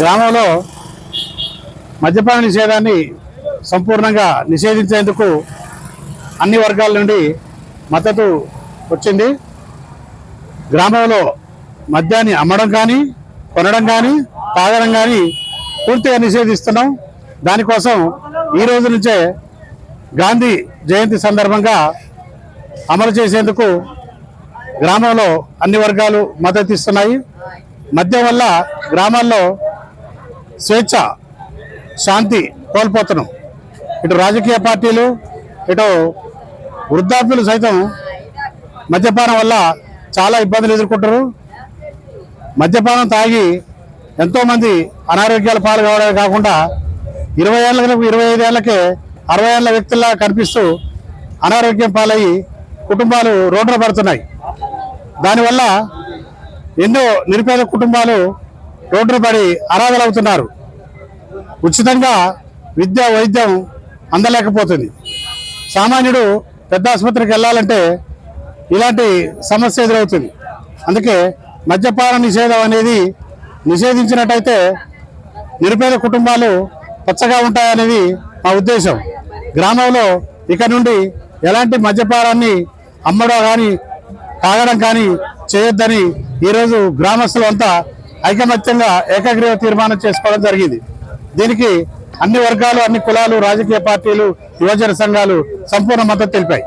గ్రామంలో మద్యపాన నిషేధాన్ని సంపూర్ణంగా నిషేధించేందుకు అన్ని వర్గాల నుండి మద్దతు వచ్చింది. గ్రామంలో మద్యాన్ని అమ్మడం కానీ కొనడం కానీ తాగడం కానీ పూర్తిగా నిషేధిస్తున్నాం. దానికోసం ఈ రోజు నుంచే గాంధీ జయంతి సందర్భంగా అమలు చేసేందుకు గ్రామంలో అన్ని వర్గాలు మద్దతు ఇస్తున్నాయి. మద్యం వల్ల గ్రామాల్లో స్వేచ్ఛ శాంతి కోల్పోతున్నాం. ఇటు రాజకీయ పార్టీలు ఇటు వృద్ధాప్యులు సైతం మద్యపానం వల్ల చాలా ఇబ్బందులు ఎదుర్కొంటారు మద్యపానం తాగి ఎంతోమంది అనారోగ్యాల పాలు కావడమే కాకుండా ఇరవై ఏళ్ళకి ఇరవై ఐదు ఏళ్ళకే అరవై ఏళ్ళ వ్యక్తుల్లా కనిపిస్తూ అనారోగ్యం పాలయ్యి కుటుంబాలు రోడ్డున పడుతున్నాయి. దానివల్ల ఎన్నో నిరుపేద కుటుంబాలు రోడ్డు పడి అనాథలవుతున్నారు ఉచితంగా విద్య వైద్యం అందలేకపోతుంది. సామాన్యుడు పెద్ద ఆసుపత్రికి వెళ్ళాలంటే ఇలాంటి సమస్య ఎదురవుతుంది. అందుకే మద్యపాన నిషేధం అనేది నిషేధించినట్టయితే నిరుపేద కుటుంబాలు పచ్చగా ఉంటాయనేది మా ఉద్దేశం. గ్రామంలో ఇక నుండి ఎలాంటి మద్యపానాన్ని అమ్మడం కానీ తాగడం కానీ చేయొద్దని ఈరోజు గ్రామస్తులంతా ఐకమత్యంగా ఏకగ్రీవ తీర్మానం చేసుకోవడం జరిగింది. దీనికి అన్ని వర్గాలు అన్ని కులాలు రాజకీయ పార్టీలు యువజన సంఘాలు సంపూర్ణ మద్దతు తెలిపాయి.